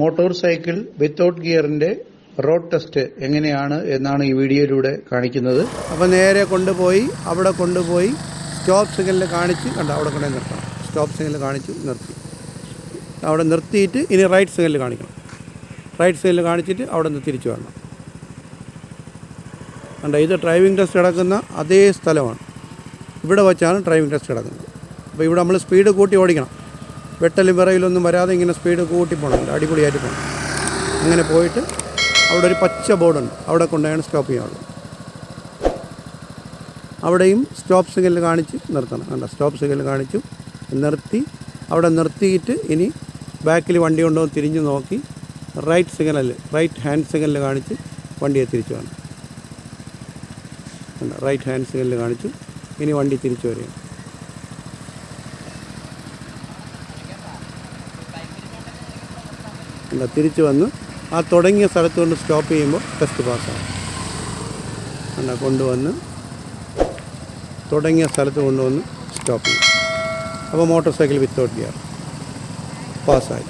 Motor cycle without ഗിയറിന്റെ road test എങ്ങനെയാണ് എന്നാണ് ഈ വീഡിയോയിലൂടെ കാണിക്കുന്നത്. അപ്പോൾ നേരെ കൊണ്ടുപോയി അവിടെ കൊണ്ടുപോയി സ്റ്റോപ്പ് സിഗ്നലിൽ കാണിച്ച് കണ്ട അവിടെ കൊണ്ടുപോയി നിർത്തണം. സ്റ്റോപ്പ് സിഗ്നൽ കാണിച്ച് നിർത്തി. അവിടെ നിർത്തിയിട്ട് ഇനി റൈറ്റ് സിഗ്നലിൽ കാണിക്കണം. റൈറ്റ് സിഗ്നലിൽ കാണിച്ചിട്ട് അവിടെ നിന്ന് തിരിച്ചു വരണം. കണ്ട ഇത് ഡ്രൈവിംഗ് ടെസ്റ്റ് കിടക്കുന്ന അതേ സ്ഥലമാണ്. ഇവിടെ വെച്ചാണ് ഡ്രൈവിംഗ് ടെസ്റ്റ് കിടക്കുന്നത് അപ്പോൾ ഇവിടെ നമ്മൾ സ്പീഡ് കൂട്ടി ഓടിക്കണം. വെട്ടലും വിറയിലൊന്നും വരാതെ ഇങ്ങനെ സ്പീഡ് കൂട്ടി പോകണം അടിപൊളിയായിട്ട് പോകണം അങ്ങനെ പോയിട്ട് അവിടെ ഒരു പച്ച ബോർഡുണ്ട് അവിടെ കൊണ്ടാണ് സ്റ്റോപ്പ് ചെയ്യാനുള്ളത് അവിടെയും സ്റ്റോപ്പ് സിഗ്നൽ കാണിച്ച് നിർത്തണം കണ്ട? സ്റ്റോപ്പ് സിഗ്നൽ കാണിച്ചു നിർത്തി അവിടെ നിർത്തിയിട്ട് ഇനി ബാക്കിൽ വണ്ടി ഉണ്ടോ തിരിഞ്ഞ് നോക്കി right signal right hand signal കാണിച്ച് വണ്ടിയെ തിരിച്ചു വേണം റൈറ്റ് ഹാൻഡ് സിഗ്നൽ കാണിച്ചു ഇനി വണ്ടി തിരിച്ചു വരിക കണ്ട തിരിച്ചു വന്ന് ആ തുടങ്ങിയ സ്ഥലത്ത് കൊണ്ട് സ്റ്റോപ്പ് ചെയ്യുമ്പോൾ ടെസ്റ്റ് പാസ്സാകും കണ്ട കൊണ്ടുവന്ന് തുടങ്ങിയ സ്ഥലത്ത് കൊണ്ടുവന്ന് സ്റ്റോപ്പ് ചെയ്യും. അപ്പോൾ മോട്ടോർ സൈക്കിൾ വിത്തൗട്ട് ഗിയർ പാസ്സായി